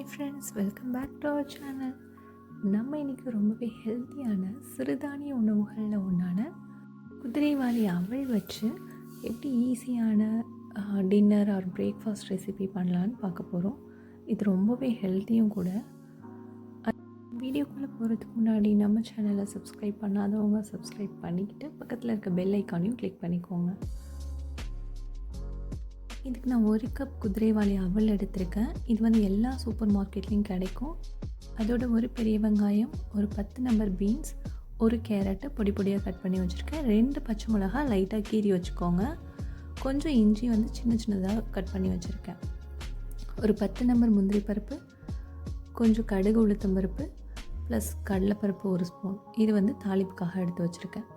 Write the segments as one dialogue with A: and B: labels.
A: Hi friends welcome back to our channel நம்ம இன்றைக்கி ரொம்பவே ஹெல்த்தியான சிறுதானிய உணவுகளில் ஒன்றான குதிரைவாளி அவள் வச்சு எப்படி ஈஸியான டின்னர் ஆர் பிரேக்ஃபாஸ்ட் ரெசிபி பண்ணலான்னு பார்க்க போகிறோம் இது ரொம்பவே ஹெல்த்தியும் கூட. வீடியோக்குள்ளே போகிறதுக்கு முன்னாடி நம்ம சேனலை சப்ஸ்கிரைப் பண்ணாதவங்க சப்ஸ்கிரைப் பண்ணிக்கிட்டு பக்கத்தில் இருக்க பெல் ஐக்கானையும் கிளிக் பண்ணிக்கோங்க. இதுக்கு நான் ஒரு கப் குதிரைவாளி அவல் எடுத்திருக்கேன். இது வந்து எல்லா சூப்பர் மார்க்கெட்லேயும் கிடைக்கும். அதோட ஒரு பெரிய வெங்காயம் ஒரு பத்து நம்பர் பீன்ஸ் ஒரு கேரட்டை பொடி பொடியாக கட் பண்ணி வச்சுருக்கேன். ரெண்டு பச்சை மிளகா லைட்டாக கீறி வச்சுக்கோங்க. கொஞ்சம் இஞ்சி வந்து சின்ன சின்னதாக கட் பண்ணி வச்சுருக்கேன். ஒரு பத்து நம்பர் முந்திரி பருப்பு கொஞ்சம் கடுகு உளுத்தம் பருப்பு ப்ளஸ் கடலைப்பருப்பு ஒரு ஸ்பூன் இது வந்து தாளிப்புக்காக எடுத்து வச்சுருக்கேன்.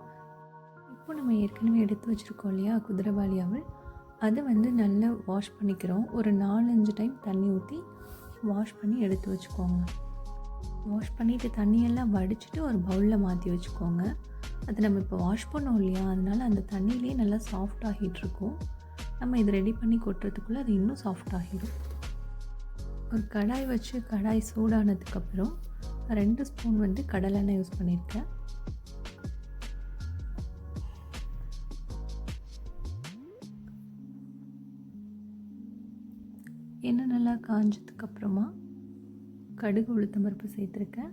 A: இப்போ நம்ம ஏற்கனவே எடுத்து வச்சுருக்கோம் இல்லையா குதிரைவாளி அவல். அது வந்து நல்லா வாஷ் பண்ணிக்கிறோம். ஒரு நாலஞ்சு டைம் தண்ணி ஊற்றி வாஷ் பண்ணி எடுத்து வச்சுக்கோங்க. வாஷ் பண்ணிவிட்டு தண்ணியெல்லாம் வடிச்சிட்டு ஒரு பவுலில் மாற்றி வச்சுக்கோங்க. அது நம்ம இப்போ வாஷ் பண்ணோம் இல்லையா? அதனால் அந்த தண்ணியிலே நல்லா சாஃப்ட் ஆகிட்டுருக்கும். நம்ம இது ரெடி பண்ணி கொட்டுறதுக்குள்ளே அது இன்னும் சாஃப்ட் ஆகிடும். ஒரு கடாய் வச்சு கடாய் சூடானதுக்கப்புறம் ரெண்டு ஸ்பூன் வந்து கடலெண்ணெய் யூஸ் பண்ணியிருக்கேன். எண்ணெய் நல்லா காஞ்சதுக்கப்புறமா கடுகு உளுத்தம் பருப்பு சேர்த்துருக்கேன்.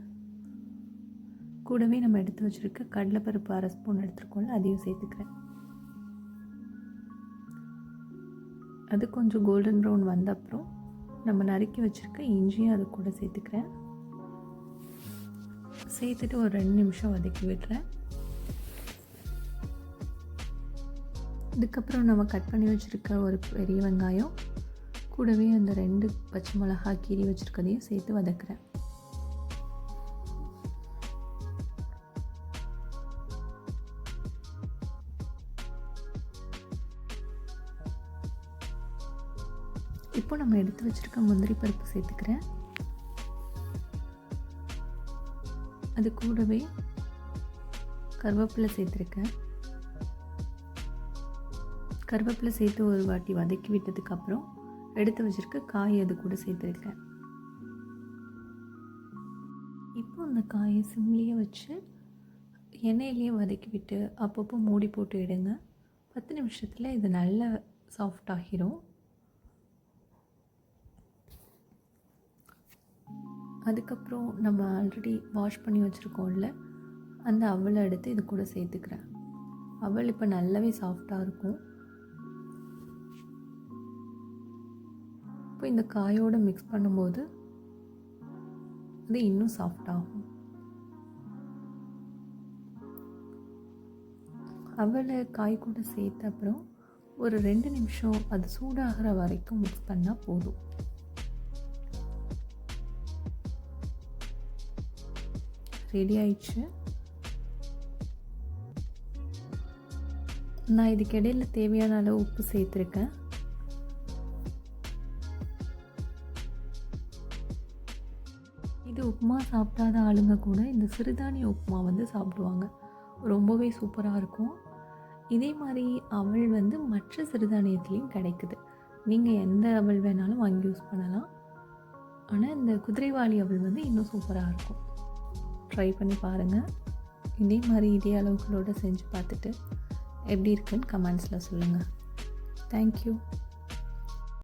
A: கூடவே நம்ம எடுத்து வச்சுருக்க கடலைப்பருப்பு அரை ஸ்பூன் எடுத்துருக்கோம்ல அதையும் சேர்த்துக்கிறேன். அது கொஞ்சம் கோல்டன் ப்ரௌன் வந்த அப்புறம் நம்ம நறுக்கி வச்சுருக்க இஞ்சியும் அது கூட சேர்த்துக்கிறேன். சேர்த்துட்டு ஒரு ரெண்டு நிமிஷம் வதக்கி விடுறேன். இதுக்கப்புறம் நம்ம கட் பண்ணி வச்சுருக்க ஒரு பெரிய வெங்காயம் கூடவே அந்த ரெண்டு பச்சை மிளகா கீரி வச்சுருக்கதையும் சேர்த்து வதக்குறேன். இப்போ நம்ம எடுத்து வச்சுருக்க முந்திரி பருப்பு சேர்த்துக்கிறேன். அது கூடவே கருவேப்பிலை சேர்த்துருக்கேன். கருவேப்பிலை சேர்த்து ஒரு வாட்டி வதக்கி விட்டதுக்கப்புறம் எடுத்து வச்சுருக்க காய் அது கூட சேர்த்துருக்கேன் இப்போ அந்த காயை சிம்லேயே வச்சு எண்ணெயிலேயே வதக்கி விட்டு அப்பப்போ மூடி போட்டு எடுங்க. பத்து நிமிஷத்தில் இது நல்ல சாஃப்ட் ஆகிரும். அதுக்கப்புறம் நம்ம ஆல்ரெடி வாஷ் பண்ணி வச்சுருக்கோம்ல அந்த அவலை எடுத்து இது கூட சேர்த்துக்கிறேன். அவள் இப்போ நல்லாவே சாஃப்டாக இருக்கும். இப்போ இந்த காயோடு மிக்ஸ் பண்ணும்போது அது இன்னும் சாஃப்டாகும் அவளை காய் கூட சேர்த்த அப்புறம் ஒரு ரெண்டு நிமிஷம் அது சூடாகிற வரைக்கும் மிக்ஸ் பண்ணால் போதும். ரெடி ஆயிடுச்சு. நான் இதுக்கு இடையில தேவையான அளவு உப்பு சேர்த்துருக்கேன். இது உப்புமா சாப்பிடாத ஆளுங்க கூட இந்த சிறுதானிய உப்புமா வந்து சாப்பிடுவாங்க. ரொம்பவே சூப்பராக இருக்கும். இதே மாதிரி அவள் வந்து மற்ற சிறுதானியத்துலேயும் கிடைக்குது. நீங்கள் எந்த அவள் வேணாலும் வாங்கி யூஸ் பண்ணலாம். ஆனால் இந்த குதிரைவாளி அவள் வந்து இன்னும் சூப்பராக இருக்கும். ட்ரை பண்ணி பாருங்கள் இதே மாதிரி இதே அளவுகளோடு செஞ்சு பார்த்துட்டு எப்படி இருக்குன்னு கமெண்ட்ஸில் சொல்லுங்கள் தேங்க்யூ